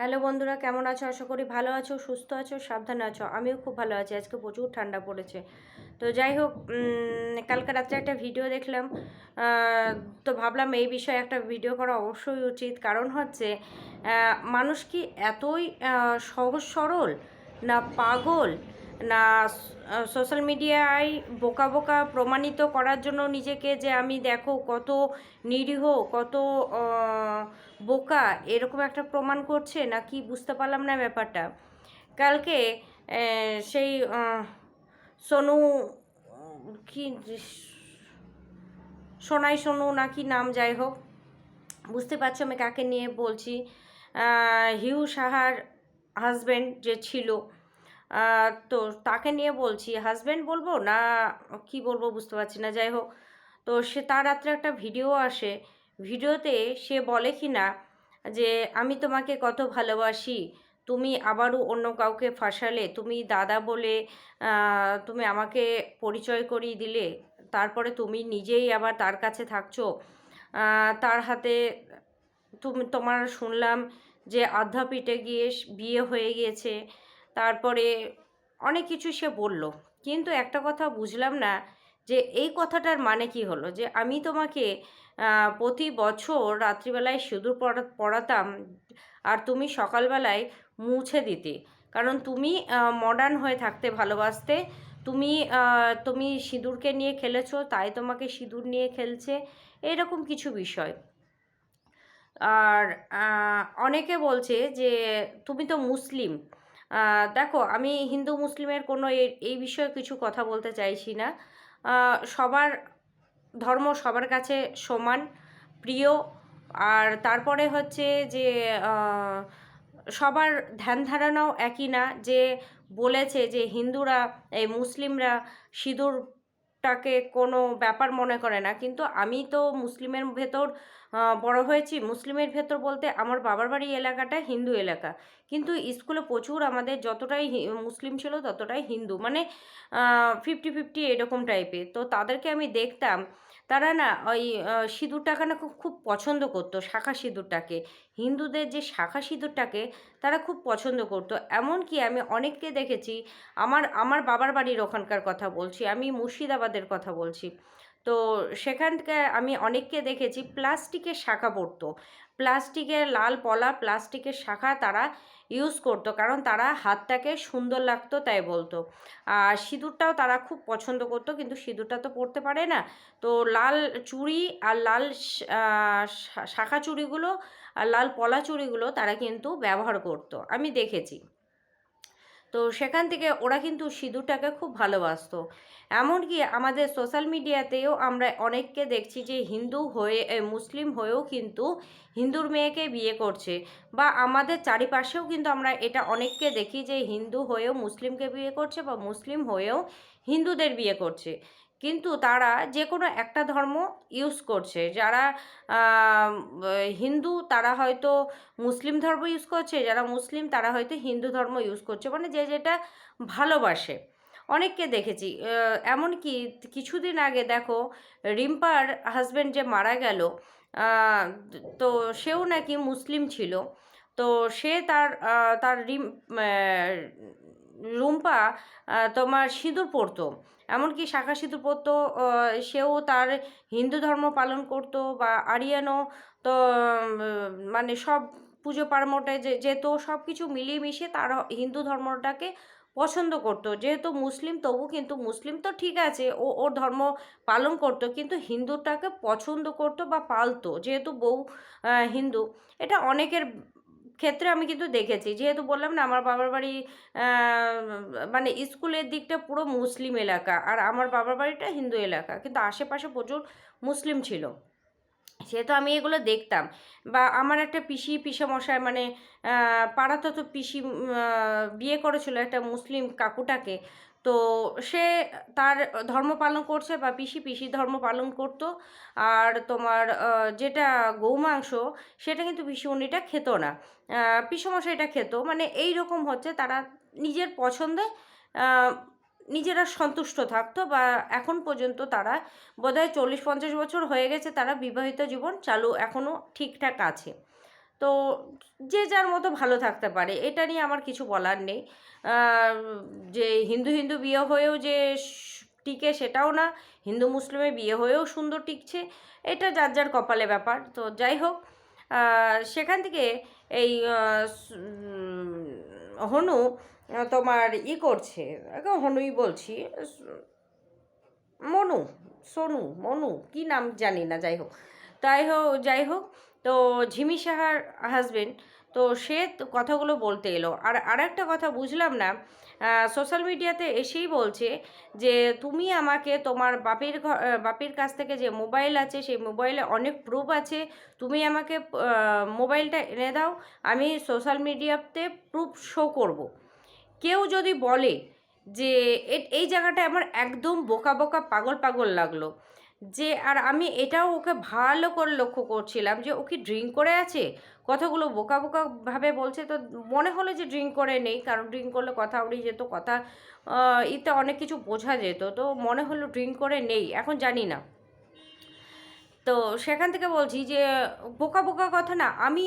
Hello বন্ধুরা, কেমন আছো? আশা করি ভালো আছো, সুস্থ আছো, সাবধানে আছো। আমিও খুব ভালো আছি। আজকে প্রচুর ঠান্ডা পড়েছে। তো যাই হোক কালকে রাত্রে একটা ভিডিও দেখলাম। তো ভাবলাম এই বিষয়ে একটা ভিডিও করা অবশ্যই উচিত। কারণ হচ্ছে মানুষ কি এতই সহজ সরল না পাগল? না সোশ্যাল মিডিয়ায় বোকা বোকা প্রমাণিত করার জন্য নিজেকে যে আমি দেখো কত নিরীহ, কত বোকা এরকম একটা প্রমাণ করছে না কি বুঝতে পারলাম না ব্যাপারটা। কালকে সেই সোনু, কি সোনাই সোনু না কি নাম যাই হোক, বুঝতে পারছ আমি কাকে নিয়ে বলছি। হিউ সাহার হাজব্যান্ড যে ছিল তো তাকে নিয়ে বলছি হাজব্যান্ড বলব? না, কি বলব বুঝতে পারছি না, যাই হোক। তো সে তার রাত্রে একটা ভিডিও আসে, ভিডিওতে সে বলে কি না, যে, আমি তোমাকে কত ভালোবাসি, তুমি আবারও অন্য কাউকে ফাঁসালে, তুমি দাদা বলে তুমি আমাকে পরিচয় করিয়ে দিলে, তারপরে তুমি নিজেই আবার তার কাছে থাকছো। তার হাতে তুমি, তোমার শুনলাম যে আধ্যাপিঠে গিয়ে বিয়ে হয়ে গিয়েছে। তারপরে অনেক কিছু সে বলল। কিন্তু একটা কথা বুঝলাম না যে এই কথাটার মানে কি হলো? যে আমি তোমাকে প্রতি বছর রাত্রিবেলায় সিঁদুর পড়া, পড়াতাম আর তুমি সকালবেলায় মুছে দিতে। কারণ তুমি মডার্ন হয়ে থাকতে ভালোবাসতে। তুমি তুমি সিঁদুরকে নিয়ে খেলেছো, তাই তোমাকে সিঁদুর নিয়ে খেলছে, এরকম কিছু বিষয়। আর অনেকে বলছে যে, তুমি তো মুসলিম। দেখো, আমি হিন্দু, মুসলিমের কোনো এই বিষয়ে কিছু কথা বলতে চাইছি না। সবার ধর্ম সবার কাছে সমান, প্রিয়। আর তারপরে হচ্ছে যে সবার ধ্যান ধারণাও একই না যে, বলেছে যে হিন্দুরা, এই মুসলিমরা সিঁদুরটাকে কোনো ব্যাপার মনে করে না। কিন্তু আমি তো মুসলিমের ভেতর বড় হয়েছি। মুসলিমের ভেতর বলতে আমার বাবার বাড়ি এলাকাটা হিন্দু এলাকা। কিন্তু স্কুলে প্রচুর আমাদের যতটাই মুসলিম ছিল ততটাই হিন্দু। মানে ফিফটি ফিফটি এরকম টাইপের তো তাদেরকে আমি দেখতাম তারা না ওই সিঁদুরটাকে না খুব পছন্দ করতো, শাখা সিঁদুরটাকে। হিন্দুদের যে শাখা সিঁদুরটাকে তারা খুব পছন্দ করতো। এমনকি আমি অনেককে দেখেছি, আমার আমার বাবার বাড়ির ওখানকার কথা বলছি, আমি মুর্শিদাবাদের কথা বলছি। তো সেখানকার আমি অনেককে দেখেছি, প্লাস্টিকের শাখা পরতো। প্লাস্টিকের লাল পলা, প্লাস্টিকের শাখা তারা ইউজ করতো। কারণ তারা হাতটাকে সুন্দর লাগতো, তাই বলতো। আর সিঁদুরটাও তারা খুব পছন্দ করতো, কিন্তু সিঁদুরটা তো পরতে পারে না। তো লাল চুড়ি আর লাল শাখা চুড়িগুলো আর লাল পলা চুড়িগুলো তারা কিন্তু ব্যবহার করতো। আমি দেখেছি। তো সেখান থেকে ওরা কিন্তু সিঁদুরটাকে খুব ভালোবাসত। এমনকি আমাদের সোশ্যাল মিডিয়াতেও আমরা অনেককে দেখছি যে হিন্দু হয়ে মুসলিম হয়েও কিন্তু হিন্দুর মেয়েকে বিয়ে করছে বা আমাদের চারিপাশেও কিন্তু আমরা এটা অনেককে দেখি যে হিন্দু হয়েও মুসলিমকে বিয়ে করছে বা মুসলিম হয়েও হিন্দুদের বিয়ে করছে। কিন্তু তারা যে কোনো একটা ধর্ম ইউজ করছে। যারা হিন্দু তারা হয়তো মুসলিম ধর্ম ইউজ করছে, যারা মুসলিম তারা হয়তো হিন্দু ধর্ম ইউজ করছে। মানে যে যেটা ভালোবাসে। অনেককে দেখেছি এমনকি কিছুদিন আগে দেখো রিম্পার হাজব্যান্ড যে মারা গেল তো সেও নাকি মুসলিম ছিল। তো সে তার তার রিম রুম্পা তোমার সিঁদুর পরতো। এমনকি শাখা সিঁদুর পরতো সেও তার হিন্দু ধর্ম পালন করতো বা আরিয়ানও তো মানে সব পুজো পার্বণে যে, যেত সব কিছু মিলিয়ে মিশিয়ে তার হিন্দু ধর্মটাকে পছন্দ করতো। যেহেতু মুসলিম, তবু কিন্তু মুসলিম তো ঠিক আছে, ও, ওর ধর্ম পালন করতো, কিন্তু হিন্দুটাকে পছন্দ করতো বা পালতো, যেহেতু বউ হিন্দু। এটা অনেকের ক্ষেত্রে আমি কিন্তু দেখেছি। যেহেতু বললাম না, আমার বাবার বাড়ি মানে স্কুলের দিকটা পুরো মুসলিম এলাকা আর আমার বাবার বাড়িটা হিন্দু এলাকা। কিন্তু আশেপাশে প্রচুর মুসলিম ছিল। সেহেতু আমি এগুলো দেখতাম। বা আমার একটা পিসি মশাই মানে পাড়াতত পিসি বিয়ে করেছিল একটা মুসলিম কাকুটাকে। তো সে তার ধর্ম পালন করছে বা পিসি পিসি ধর্ম পালন করতো। আর তোমার যেটা গৌমাংস সেটা কিন্তু পিসি উনিটা খেত না। আহ, পিসেমশাইটা খেত। মানে এই রকম হচ্ছে তারা নিজের পছন্দে নিজেরা সন্তুষ্ট থাকতো বা এখন পর্যন্ত তারা বোধহয় চল্লিশ পঞ্চাশ বছর হয়ে গেছে তারা বিবাহিত জীবন চালু এখনও ঠিকঠাক আছে। তো যে যার মতো ভালো থাকতে পারে, এটা নিয়ে আমার কিছু বলার নেই। যে হিন্দু হিন্দু বিয়ে হয়েও যে টিকে সেটাও না, হিন্দু মুসলিমে বিয়ে হয়েও সুন্দর টিকছে, এটা যার যার কপালে ব্যাপার। তো যাই হোক সেখান থেকে এই হনু তোমার ই করছে হনুই বলছি মনু, সোনু, মনু, কি নাম জানি না, যাই হোক। তাই হোক, যাই হোক তো ঝিমি সাহার হাজবেন্ড তো সে কথাগুলো বলতে এলো। আর আরেকটা কথা বুঝলাম না সোশ্যাল মিডিয়াতে এসেই বলছে যে, তুমি আমাকে তোমার বাপের বাপের কাছ থেকে যে মোবাইল আছে, সেই মোবাইলে অনেক প্রুফ আছে। তুমি আমাকে মোবাইলটা এনে দাও, আমি সোশ্যাল মিডিয়াতে প্রুফ শো করব। কেউ যদি বলে যে এই জায়গাটা আমার একদম বোকা বোকা পাগল পাগল লাগল। যে, আর আমি এটাও ওকে ভালো করে লক্ষ্য করছিলাম যে, ও কি ড্রিঙ্ক করে আছে? কথাগুলো বোকা বোকাভাবে বলছে, তো মনে হলো যে ড্রিঙ্ক করে নেই, কারণ ড্রিঙ্ক করলে কথা উড়ে যেত, কথা ইতে অনেক কিছু বোঝা যেত, তো মনে হলো ড্রিঙ্ক করে নেই, এখন জানি না। তো সেখান থেকে বলছি যে, বোকা বোকা কথা না, আমি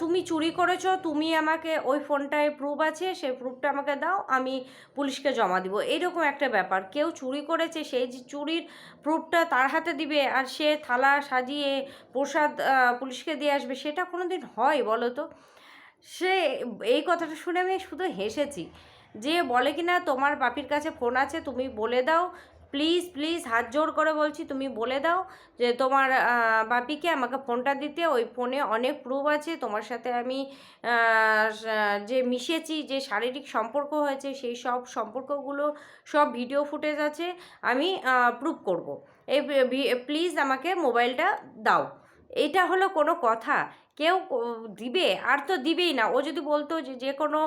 তুমি চুরি করেছ, তুমি আমাকে ওই ফোনটায় প্রুফ আছে, সেই প্রুফটা আমাকে দাও, আমি পুলিশকে জমা দিব। এইরকম একটা ব্যাপার। কেউ চুরি করেছে সেই যে চুরির প্রুফটা তার হাতে দিবে আর সে থালা সাজিয়ে প্রসাদ পুলিশকে দিয়ে আসবে, সেটা কোনো দিন হয় বলো তো? সে, এই কথাটা শুনে আমি শুধু হেসেছি। যে বলে কি না তোমার বাপির কাছে ফোন আছে, তুমি বলে দাও প্লিজ প্লিজ হাত জোর করে বলছি, তুমি বলে দাও যে তোমার বাপিকে আমাকে ফোনটা দিতে, ওই ফোনে অনেক প্রুফ আছে, তোমার সাথে আমি যে মিশেছি, যে শারীরিক সম্পর্ক হয়েছে, সেই সব সম্পর্কগুলো, সব ভিডিও ফুটেজ আছে, আমি প্রুফ করব। এই প্লিজ আমাকে মোবাইলটা দাও। এটা হলো কোনো কথা। কেউ দিবে? আর তো দিবেই না। ও যদি বলতো যে যে কোনো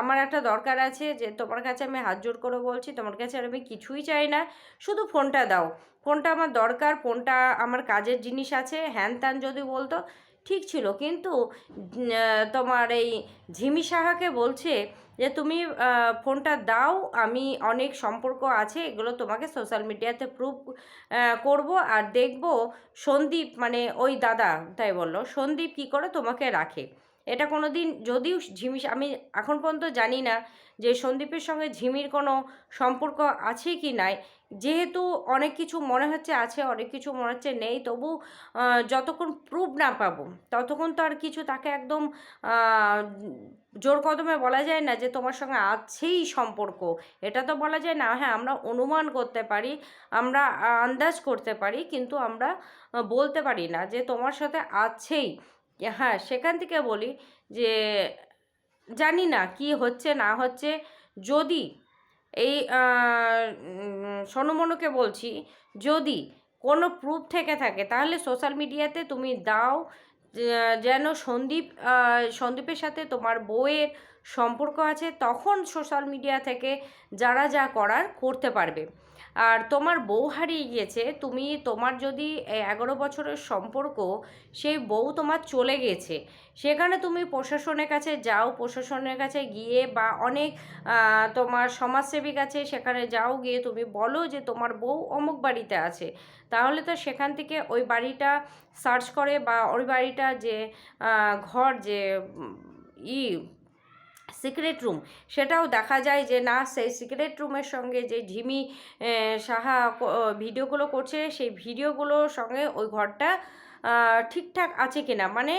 আমার একটা দরকার আছে যে, তোমার কাছে আমি হাত জোর করে বলছি, তোমার কাছে আর আমি কিছুই চাই না। শুধু ফোনটা দাও। ফোনটা আমার দরকার, ফোনটা আমার কাজের জিনিস আছে। হ্যান ত্যান যদি বলতো ঠিক ছিল, কিন্তু তোমার এই ঝিমি সাহাকে বলছে যে, তুমি ফোনটা দাও, আমি অনেক সম্পর্ক আছে, এগুলো তোমাকে সোশ্যাল মিডিয়াতে প্রুভ করব, আর দেখব সন্দীপ মানে ওই দাদা, তাই বলল, সন্দীপ কি করে তোমাকে রাখে? এটা কোনো দিন যদিও ঝিমি, আমি এখন পর্যন্ত জানি না যে সন্দীপের সঙ্গে ঝিমির কোনো সম্পর্ক আছে কি নাই। যেহেতু অনেক কিছু মনে হচ্ছে, আছে, অনেক কিছু মনে হচ্ছে, নেই, তবু যতক্ষণ প্রুফ না পাবো, ততক্ষণ তো আর কিছু তাকে একদম জোর কদমে বলা যায় না যে তোমার সঙ্গে আছেই সম্পর্ক। এটা তো বলা যায় না হ্যাঁ আমরা অনুমান করতে পারি, আমরা আন্দাজ করতে পারি, কিন্তু আমরা বলতে পারি না যে তোমার সাথে আছেই। হ্যাঁ সেখান থেকে বলি যে, জানি না কি হচ্ছে, না হচ্ছে। যদি এই সনমনকে বলছি, যদি কোনো প্রুফ থেকে থাকে, তাহলে সোশ্যাল মিডিয়াতে তুমি দাও যেন সন্দীপ সন্দীপের সাথে তোমার বউয়ের সম্পর্ক আছে, তখন সোশ্যাল মিডিয়া থেকে যারা যা করার করতে পারবে। আর তোমার বউ হারিয়ে গিয়েছে, তুমি তোমার যদি এগারো বছরের সম্পর্ক, সেই বউ তোমার চলে গেছে। সেখানে তুমি প্রশাসনের কাছে যাও, প্রশাসনের কাছে গিয়ে বা অনেক তোমার সমাজসেবী কাছে সেখানে যাও, গিয়ে তুমি বলো যে তোমার বউ অমুক বাড়িতে আছে। তাহলে তো সেখান থেকে ওই বাড়িটা সার্চ করে বা ওই বাড়িটা যে ঘর যে ই সিক্রেট রুম সেটাও দেখা যায় যে, না, সেই সিক্রেট রুমের সঙ্গে যে ঝিমি সাহা ভিডিওগুলো করছে, সেই ভিডিওগুলোর সঙ্গে ওই ঘরটা ঠিকঠাক আছে কিনা মানে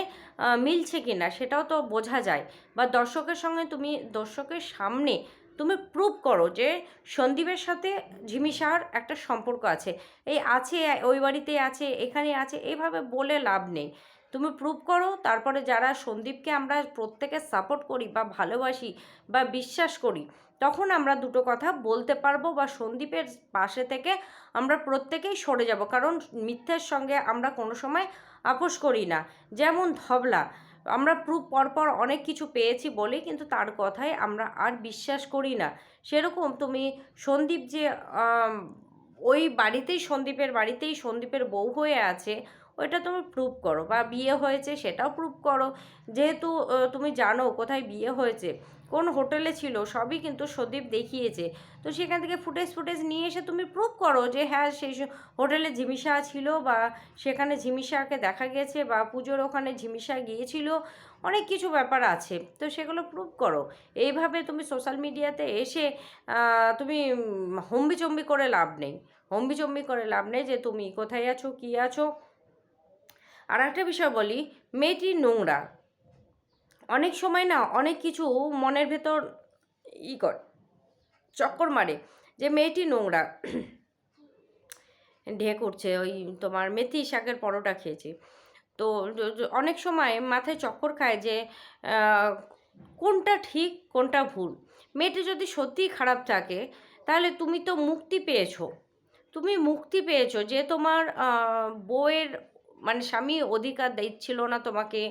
মিলছে কিনা, সেটাও তো বোঝা যায়। বা দর্শকের সঙ্গে তুমি, দর্শকের সামনে তুমি প্রুভ করো যে সন্দীপের সাথে ঝিমি সাহার একটা সম্পর্ক আছে। এই আছে, ওই বাড়িতে আছে, এখানে আছে এইভাবে বলে লাভ নেই। তুমি প্রুভ করো, তারপরে যারা সন্দীপকে আমরা প্রত্যেকে সাপোর্ট করি বা ভালোবাসি বা বিশ্বাস করি, তখন আমরা দুটো কথা বলতে পারব বা সন্দীপের পাশে থেকে আমরা প্রত্যেকেই সরে যাব। কারণ মিথ্যের সঙ্গে আমরা কোনো সময় আপোষ করি না। যেমন ধবলা আমরা প্রুফ পরপর অনেক কিছু পেয়েছি বলে কিন্তু তার কথায় আমরা আর বিশ্বাস করি না। সেরকম তুমি সন্দীপ যে ওই বাড়িতেই, সন্দীপের বাড়িতেই সন্দীপের বউ হয়ে আছে ওইটা তুমি প্রুভ করো বা বিয়ে হয়েছে সেটাও প্রুভ করো। যেহেতু তুমি জানো কোথায় বিয়ে হয়েছে, কোন হোটেলে ছিল, সবই কিন্তু সদীপ দেখিয়েছে। তো সেখান থেকে ফুটেজ ফুটেজ নিয়ে এসে তুমি প্রুভ করো যে হ্যাঁ সেই হোটেলে ঝিমিশা ছিল বা সেখানে ঝিমিশাকে দেখা গেছে বা পুজোর ওখানে ঝিমিশা গিয়েছিল, অনেক কিছু ব্যাপার আছে। তো সেগুলো প্রুভ করো। এইভাবে তুমি সোশ্যাল মিডিয়াতে এসে তুমি হম্বিচম্বি করে লাভ নেই। হম্বিচম্বি করে লাভ নেই যে তুমি কোথায় আছো, কী আছো। আর একটা বিষয় বলি মেয়েটি নোংরা। অনেক সময় না অনেক কিছু মনের ভেতর ই কর, চক্কর মারে যে মেয়েটি নোংরা। ঢেক উঠছে ওই তোমার মেথি শাকের পরোটা খেয়েছি। তো অনেক সময় মাথায় চক্কর খায় যে কোনটা ঠিক, কোনটা ভুল। মেয়েটি যদি সত্যিই খারাপ থাকে, তাহলে তুমি তো মুক্তি পেয়েছ। তুমি মুক্তি পেয়েছ যে তোমার বউয়ের মানে স্বামী অধিকার দিচ্ছিল না তোমাকে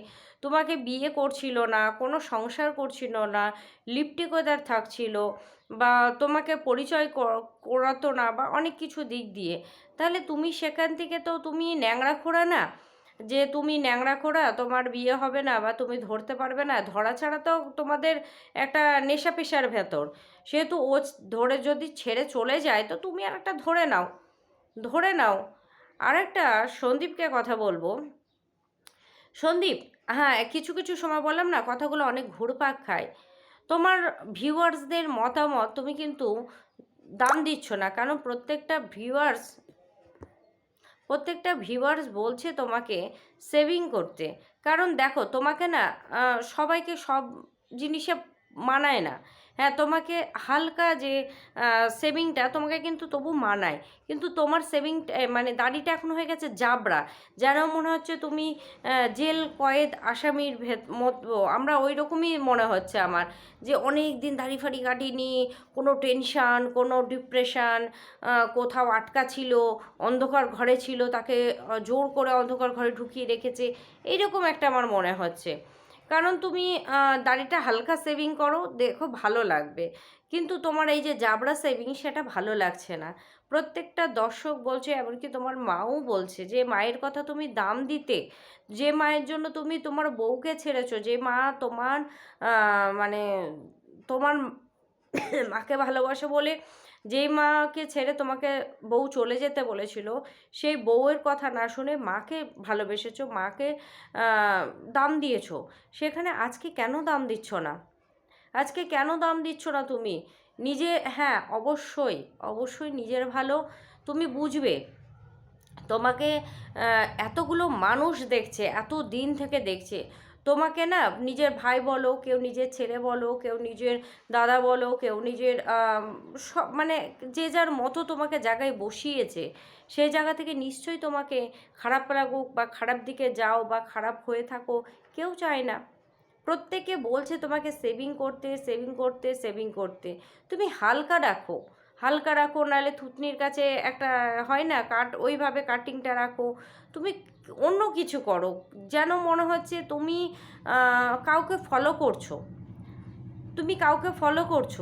তোমাকে বিয়ে করছিল না, কোনো সংসার করছিল না লিপটিকদার থাকছিল বা তোমাকে পরিচয় করাতো না বা অনেক কিছু দিক দিয়ে। তাহলে তুমি সেখান থেকে তো তুমি ন্যাংরা খোড়া না? যে তুমি ন্যাংরা খোড়া, তোমার বিয়ে হবে না বা তুমি ধরতে পারবে না, ধরা ছাড়া তো তোমাদের একটা নেশা পেশার ভেতর। সেহেতু ও ধরে যদি ছেড়ে চলে যায়, তো তুমি আর একটা ধরে নাও ধরে নাও। আরেকটা সন্দীপকে কথা বলব। সন্দীপ হ্যাঁ কিছু কিছু সময় বললাম না, কথাগুলো অনেক ঘুরপাক খায়। তোমার ভিউয়ার্সদের মতামত তুমি কিন্তু দাম দিচ্ছ না কারণ প্রত্যেকটা ভিউয়ার্স প্রত্যেকটা ভিউয়ার্স বলছে তোমাকে সেভিং করতে। কারণ দেখো, তোমাকে না সবাইকে সব জিনিসে মানায় না। হ্যাঁ তোমাকে হালকা যে সেভিংটা তোমাকে কিন্তু তবু মানায়। কিন্তু তোমার সেভিং মানে দাড়িটা এখন হয়ে গেছে জাবরা যেন মনে হচ্ছে তুমি জেল, কয়েদ, আসামির ভেদ, মতো আমরা ওই রকমই মনে হচ্ছে আমার। যে অনেক দিন দাড়ি ফাড়ি কাটিনি, কোনো টেনশান কোনো ডিপ্রেশান কোথাও আটকা ছিল, অন্ধকার ঘরে ছিল, তাকে জোর করে অন্ধকার ঘরে ঢুকিয়ে রেখেছে, এইরকম একটা আমার মনে হচ্ছে। কারণ তুমি দাড়িটা হালকা সেভিং করো, দেখো ভালো লাগবে। কিন্তু তোমার এই যে জাবরা সেভিং সেটা ভালো লাগছে না। প্রত্যেকটা দর্শক বলছে, এমনকি তোমার মাও বলছে যে, মায়ের কথা তুমি দাম দিতে, যে মায়ের জন্য তুমি তোমার বউকে ছেড়েছো, যে মা তোমার মানে তোমার মাকে ভালোবাসে বলে যেই মাকে ছেড়ে তোমাকে বউ চলে যেতে বলেছিল, সেই বউয়ের কথা না শুনে মাকে ভালোবেসেছো, মাকে দাম দিয়েছ। সেখানে আজকে কেন দাম দিচ্ছ না? আজকে কেন দাম দিচ্ছ না তুমি? নিজে হ্যাঁ অবশ্যই অবশ্যই নিজের ভালো, তুমি বুঝবে। তোমাকে এতগুলো মানুষ দেখছে এত দিন থেকে দেখছে। তোমাকে না নিজের ভাই বলো, কেউ নিজের ছেলে বলো, কেউ নিজের দাদা বলো, কেউ নিজের সব মানে যে যার মতো তোমাকে জায়গায় বসিয়েছে সেই জায়গা থেকে নিশ্চয়ই তোমাকে খারাপ লাগুক বা খারাপ দিকে যাও বা খারাপ হয়ে থাকো, কেউ চায় না। প্রত্যেকে বলছে তোমাকে সেভিং করতে সেভিং করতে সেভিং করতে। তুমি হালকা রাখো। হালকা রাখো, নাহলে থুতনির কাছে একটা হয় না, কাট, ওইভাবে কাটিংটা রাখো। তুমি অন্য কিছু করো, যেন মনে হচ্ছে তুমি কাউকে ফলো করছ। তুমি কাউকে ফলো করছ।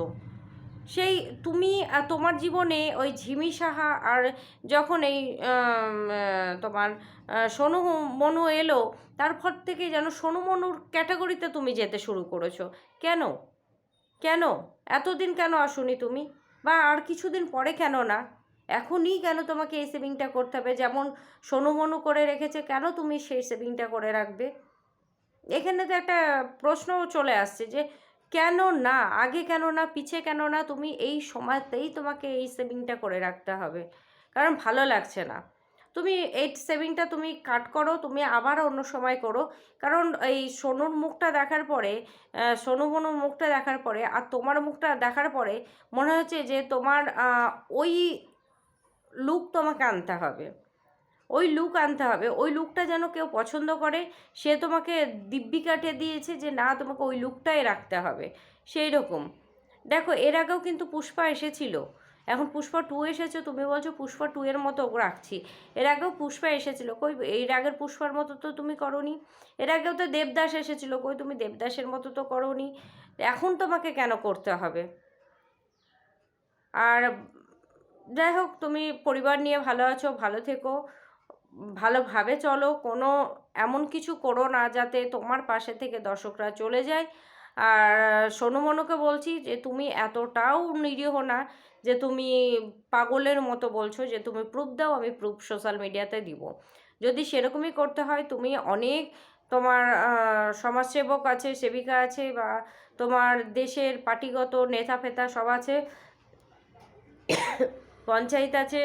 সেই তুমি তোমার জীবনে ওই ঝিমি সাহা আর যখন এই তোমার সোনু মনু এলো তারপর থেকে যেন সোনু মনুর ক্যাটাগরিতে তুমি যেতে শুরু করেছ। কেন? কেন? এতদিন কেন আসুনি তুমি? বা আর কিছুদিন পরে কেন না? এখনই কেন তোমাকে এই সেভিংটা করতে হবে? যেমন সোনোমনো মনু করে রেখেছে, কেন তুমি সেই সেভিংটা করে রাখবে? এখানে তো একটা প্রশ্নও চলে আসছে যে, কেন না? আগে কেন না? পিছে কেন না? তুমি এই সময়তেই তোমাকে এই সেভিংটা করে রাখতে হবে। কারণ ভালো লাগছে না। তুমি এইট সেভিংটা তুমি কাট করো, তুমি আবার অন্য সময় করো। কারণ এই সোনুর মুখটা দেখার পরে সোনু মনুর মুখটা দেখার পরে আর তোমার মুখটা দেখার পরে মনে হচ্ছে যে তোমার ওই লুক তোমাকে আনতে হবে। ওই লুক আনতে হবে। ওই লুকটা যেন কেউ পছন্দ করে, সে তোমাকে দিব্যি কাটে দিয়েছে যে না, তোমাকে ওই লুকটাই রাখতে হবে। সেই রকম দেখো, এর আগেও কিন্তু পুষ্পা এসেছিল। এখন পুষ্পা টু এসেছে, তুমি বলছো পুষ্পা টু এর মতো রাখছি। এর আগেও পুষ্পা এসেছিল, কই এর আগের পুষ্পার মতো তো তুমি করনি। এর আগেও তো দেবদাস এসেছিল, কই তুমি দেবদাসের মতো তো করনি। এখন তোমাকে কেন করতে হবে? আর যাই হোক, তুমি পরিবার নিয়ে ভালো আছো, ভালো থেকো, ভালোভাবে চলো, কোনো এমন কিছু করো না যাতে তোমার পাশে থেকে দর্শকরা চলে যায়। আর সোনু মনুকে বলছি যে, তুমি এতটাও নিরীহ না যে তুমি পাগলের মতো বলছো যে, তুমি প্রুফ দাও, আমি প্রুফ সোশ্যাল মিডিয়াতে দিব। যদি সেরকমই করতে হয়, তুমি অনেক তোমার সমাজসেবক আছে, সেবিকা আছে বা তোমার দেশের পার্টিগত নেতা ফেতা সব আছে, পঞ্চায়েত আছে,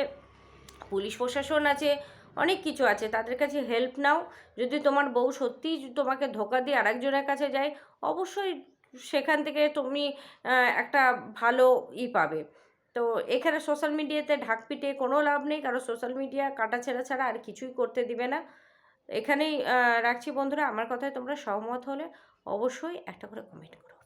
পুলিশ প্রশাসন আছে অনেক কিছু আছে, তাদের কাছে হেল্প নাও। যদি তোমার বউ সত্যিই তোমাকে ধোকা দিয়ে আরেকজনের কাছে যায়, অবশ্যই সেখান থেকে তুমি একটা ভালো ই পাবে। তো এখানে সোশ্যাল মিডিয়াতে ঢাক কোনো লাভ নেই, কারণ সোশ্যাল মিডিয়া কাটা ছেঁড়া ছাড়া আর কিছুই করতে দিবে না। এখানেই রাখছি বন্ধুরা, আমার কথায় তোমরা সহমত হলে অবশ্যই একটা করে কমেন্ট করো।